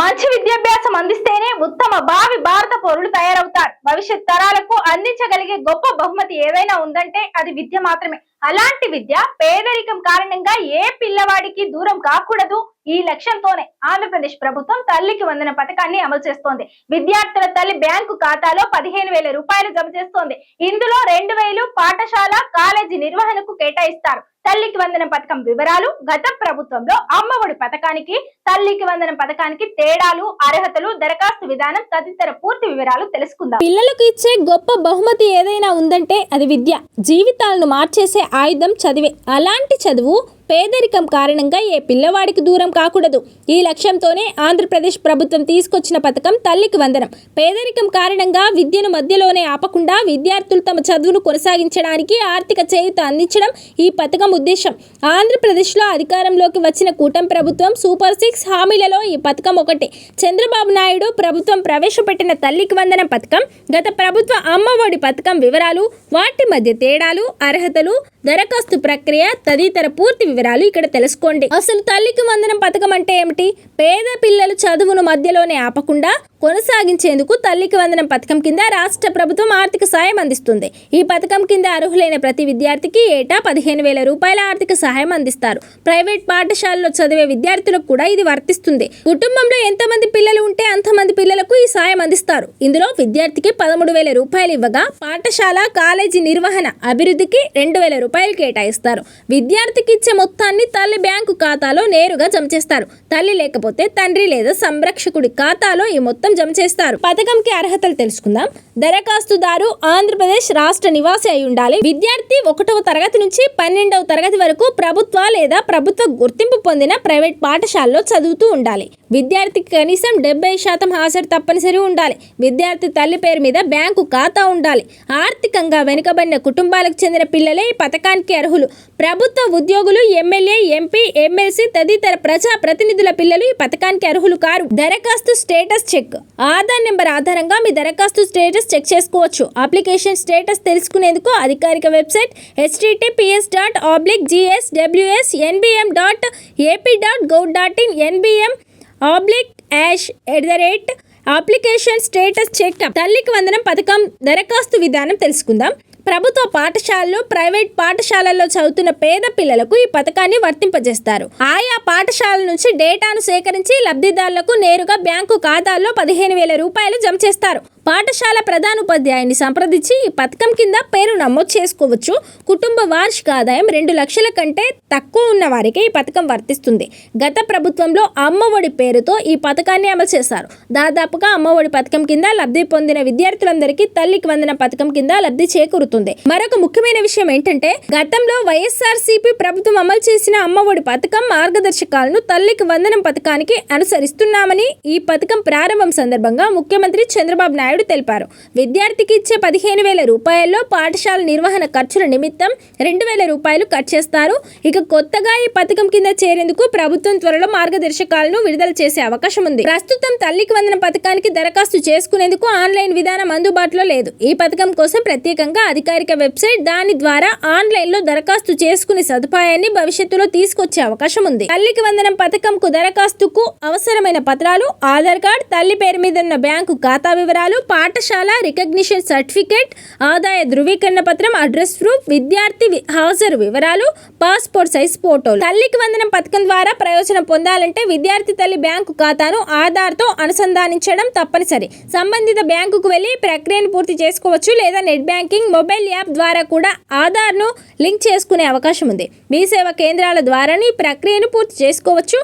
మంచి విద్యాభ్యాసం అందిస్తేనే ఉత్తమ భావి భారత పౌరులు తయారవుతారు. భవిష్యత్ తరాలకు అందించగలిగే గొప్ప బహుమతి ఏదైనా ఉందంటే అది విద్య మాత్రమే. అలాంటి విద్య పేదరికం కారణంగా ఏ పిల్లవాడికి దూరం కాకూడదు. ఈ లక్ష్యంతోనే ఆంధ్రప్రదేశ్ ప్రభుత్వం తల్లికి వందన పథకాన్ని అమలు చేస్తోంది. విద్యార్థుల తల్లి బ్యాంకు ఖాతాలో పదిహేను వేల రూపాయలు జమ చేస్తోంది. ఇందులో రెండు వేలు పాఠశాల కాలేజీ నిర్వహణకు కేటాయిస్తారు. తల్లికి వందనం పథకం వివరాలు గత ప్రభుత్వంలో అమ్మఒడి పథకానికి తల్లికి వందనం పథకానికి తేడాలు అర్హతలు దరఖాస్తు విధానం తదితర పూర్తి వివరాలు తెలుసుకుందాం. పిల్లలకు ఇచ్చే గొప్ప బహుమతి ఏదైనా ఉందంటే అది విద్య. జీవితాలను మార్చేసే ఆయుధం చదివే. అలాంటి చదువు పేదరికం కారణంగా ఏ పిల్లవాడికి దూరం కాకూడదు. ఈ లక్ష్యంతోనే ఆంధ్రప్రదేశ్ ప్రభుత్వం తీసుకొచ్చిన పథకం తల్లికి వందనం. పేదరికం కారణంగా విద్యను మధ్యలోనే ఆపకుండా విద్యార్థులు తమ చదువును కొనసాగించడానికి ఆర్థిక చేయూత అందించడం ఈ పథకం ఉద్దేశం. ఆంధ్రప్రదేశ్లో అధికారంలోకి వచ్చిన కూటమి ప్రభుత్వం సూపర్ సిక్స్ హామీలలో ఈ పథకం ఒకటి. చంద్రబాబు నాయుడు ప్రభుత్వం ప్రవేశపెట్టిన తల్లికి వందన పథకం గత ప్రభుత్వ అమ్మఒడి పథకం వివరాలు వాటి మధ్య తేడాలు అర్హతలు దరఖాస్తు ప్రక్రియ తదితర పూర్తి వివరాలు ఇక్కడ తెలుసుకోండి. అసలు తల్లికి వందనం పథకం అంటే ఏమిటి? పేద పిల్లలు చదువును మధ్యలోనే ఆపకుండా కొనసాగించేందుకు తల్లికి వందనం పథకం కింద రాష్ట్ర ప్రభుత్వం ఆర్థిక సాయం అందిస్తుంది. ఈ పథకం కింద అర్హులైన ప్రతి విద్యార్థికి ఏటా పదిహేను వేల రూపాయల ఆర్థిక సహాయం అందిస్తారు. ప్రైవేట్ పాఠశాలలో చదివే విద్యార్థులకు కూడా ఇది వర్తిస్తుంది. కుటుంబంలో ఎంతమంది పిల్లలు ఉంటే అంతమంది పిల్లలకు ఈ సాయం అందిస్తారు. ఇందులో విద్యార్థికి పదమూడు వేల రూపాయలు ఇవ్వగా పాఠశాల కాలేజీ నిర్వహణ అభివృద్ధికి రెండు వేల రూపాయలు కేటాయిస్తారు. విద్యార్థికి ఇచ్చే మొత్తాన్ని తల్లి బ్యాంకు ఖాతాలో నేరుగా జమ చేస్తారు. తల్లి లేకపోతే తండ్రి లేదా సంరక్షకుడి ఖాతాలో ఈ మొత్తం జమ చేస్తారు. పథకంకి అర్హతలు తెలుసుకుందాం. దరఖాస్తుదారు ఆంధ్రప్రదేశ్ రాష్ట్ర నివాసి అయి ఉండాలి. విద్యార్థి ఒకటవ తరగతి నుంచి పన్నెండవ తరగతి వరకు ప్రభుత్వ లేదా ప్రభుత్వ గుర్తింపు పొందిన ప్రైవేట్ పాఠశాలలో చదువుతూ ఉండాలి. విద్యార్థికి కనీసం డెబ్బై శాతం హాజరు తప్పనిసరి ఉండాలి. విద్యార్థి తల్లి పేరు మీద బ్యాంకు ఖాతా ఉండాలి. ఆర్థికంగా వెనుకబడిన కుటుంబాలకు చెందిన పిల్లలే ఈ పథకానికి అర్హులు. ప్రభుత్వ ఉద్యోగులు ఎమ్మెల్యే ఎంపీ ఎమ్మెల్సీ తదితర ప్రజా ప్రతినిధుల పిల్లలు ఈ పథకానికి అర్హులు కారు. దరఖాస్తు స్టేటస్ చెక్. ఆధార్ నెంబర్ ఆధారంగా మీ దరఖాస్తు స్టేటస్ చెక్ చేసుకోవచ్చు. అప్లికేషన్ స్టేటస్ తెలుసుకునేందుకు అధికారిక website HTTPS dot oblique GS WS NBM dot AP dot gov dot in NBM oblique hash at the rate application status check తల్లికి వందనం పథకం దరఖాస్తు విధానం తెలుసుకుందాం. ప్రభుత్వ పాఠశాలలు ప్రైవేట్ పాఠశాలల్లో చదువుతున్న పేద పిల్లలకు ఈ పథకాన్ని వర్తింపజేస్తారు. ఆయా పాఠశాలల నుంచి డేటాను సేకరించి లబ్ధిదారులకు నేరుగా బ్యాంకు ఖాతాల్లో పదిహేను వేల రూపాయలు జమ చేస్తారు. పాఠశాల ప్రధానోపాధ్యాయుని సంప్రదించి ఈ పథకం కింద పేరు నమోదు చేసుకోవచ్చు. కుటుంబ వార్షిక ఆదాయం రెండు లక్షల కంటే తక్కువ ఉన్న వారికి ఈ పథకం వర్తిస్తుంది. గత ప్రభుత్వంలో అమ్మఒడి పేరుతో ఈ పథకాన్ని అమలు చేశారు. దాదాపుగా అమ్మఒడి పథకం కింద లబ్ధి పొందిన విద్యార్థులందరికీ తల్లికి వందన పథకం కింద లబ్ధి చేకూరుతుంది. మరొక ముఖ్యమైన విషయం ఏంటంటే గతంలో వైఎస్ఆర్సీపీ ప్రభుత్వం అమలు చేసిన అమ్మఒడి పథకం మార్గదర్శకాలను తల్లికి వందనం పథకానికి అనుసరిస్తున్నామని ఈ పథకం ప్రారంభం సందర్భంగా ముఖ్యమంత్రి చంద్రబాబు నాయుడు తెలిపారు. విద్యార్థికి ఇచ్చే పదిహేను వేల రూపాయల్లో పాఠశాల నిర్వహణ ఖర్చుల నిమిత్తం రెండు వేల రూపాయలు కట్ చేస్తారు. ఇక కొత్తగా ఈ పథకం కింద చేరేందుకు ప్రభుత్వం త్వరలో మార్గదర్శకాలను విడుదల చేసే అవకాశం ఉంది. ప్రస్తుతం తల్లికి వందన పథకానికి దరఖాస్తు చేసుకునేందుకు ఆన్లైన్ విధానం అందుబాటులో లేదు. ఈ పథకం కోసం ప్రత్యేకంగా అధికారిక వెబ్సైట్ దాని ద్వారా ఆన్లైన్లో దరఖాస్తు చేసుకునే సదుపాయాన్ని భవిష్యత్తులో తీసుకొచ్చే అవకాశం ఉంది. తల్లికి వందనం పథకంకు దరఖాస్తుకు అవసరమైన పత్రాలు ఆధార్ కార్డ్ తల్లి పేరు మీద ఉన్న బ్యాంకు ఖాతా వివరాలు పాఠశాల రికగ్నిషన్ సర్టిఫికేట్ ఆదాయ ధృవీకరణ పత్రం అడ్రస్ ప్రూఫ్ విద్యార్థి హాజరు వివరాలు పాస్పోర్ట్ సైజ్ ఫోటోలు. తల్లికి వందనం పథకం ద్వారా ప్రయోజనం పొందాలంటే విద్యార్థి తల్లి బ్యాంకు ఖాతాను ఆధార్తో అనుసంధానించడం తప్పనిసరి. సంబంధిత బ్యాంకుకు వెళ్ళి ప్రక్రియను పూర్తి చేసుకోవచ్చు లేదా నెట్ బ్యాంకింగ్ మొబైల్ యాప్ ద్వారా కూడా ఆధార్ను లింక్ చేసుకునే అవకాశం ఉంది. మీ సేవ కేంద్రాల ద్వారానే ఈ ప్రక్రియను పూర్తి చేసుకోవచ్చు.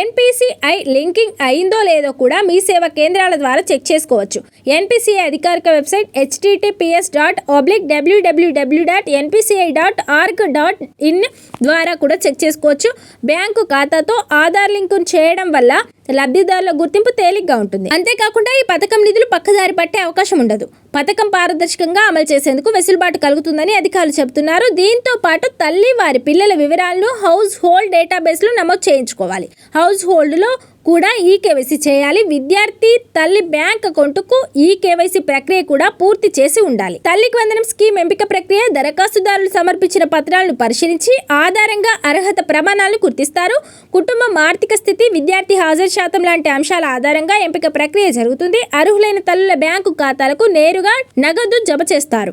ఎన్పిసిఐ లింకింగ్ అయిందో లేదో కూడా మీ సేవ కేంద్రాల ద్వారా చెక్ చేసుకోవచ్చు. ఎన్ ఎన్పిసిఐ అధికారిక website HTTPS dot oblique WWW dot NPCI dot org dot in ద్వారా కూడా చెక్ చేసుకోవచ్చు. బ్యాంకు ఖాతాతో ఆధార్ లింకును చేయడం వల్ల లబ్ధిదారుల గుర్తింపు తేలిగ్గా ఉంటుంది. అంతేకాకుండా ఈ పథకం నిధులు పక్కదారి పట్టే అవకాశం ఉండదు. పథకం పారదర్శకంగా అమలు చేసేందుకు వెసులుబాటు కలుగుతుందని అధికారులు చెబుతున్నారు. దీంతో పాటు తల్లి వారి పిల్లల వివరాలను హౌస్ హోల్డ్ డేటాబేస్లో నమోదు చేయించుకోవాలి. హౌస్ హోల్డ్లో కూడా ఈ కేవైసీ చేయాలి. విద్యార్థి తల్లి బ్యాంక్ అకౌంట్కు ఈ కేవైసీ ప్రక్రియ కూడా పూర్తి చేసి ఉండాలి. తల్లికి వందనం స్కీమ్ ఎంపిక ప్రక్రియ దరఖాస్తుదారులు సమర్పించిన పత్రాలను పరిశీలించి ఆధారంగా అర్హత ప్రమాణాలను గుర్తిస్తారు. కుటుంబం ఆర్థిక స్థితి విద్యార్థి హాజరు శాతం లాంటి అంశాల ఆధారంగా ఎంపిక ప్రక్రియ జరుగుతుంది. అర్హులైన తల్లుల బ్యాంకు ఖాతాలకు నేరుగా నగదు జమ చేస్తారు.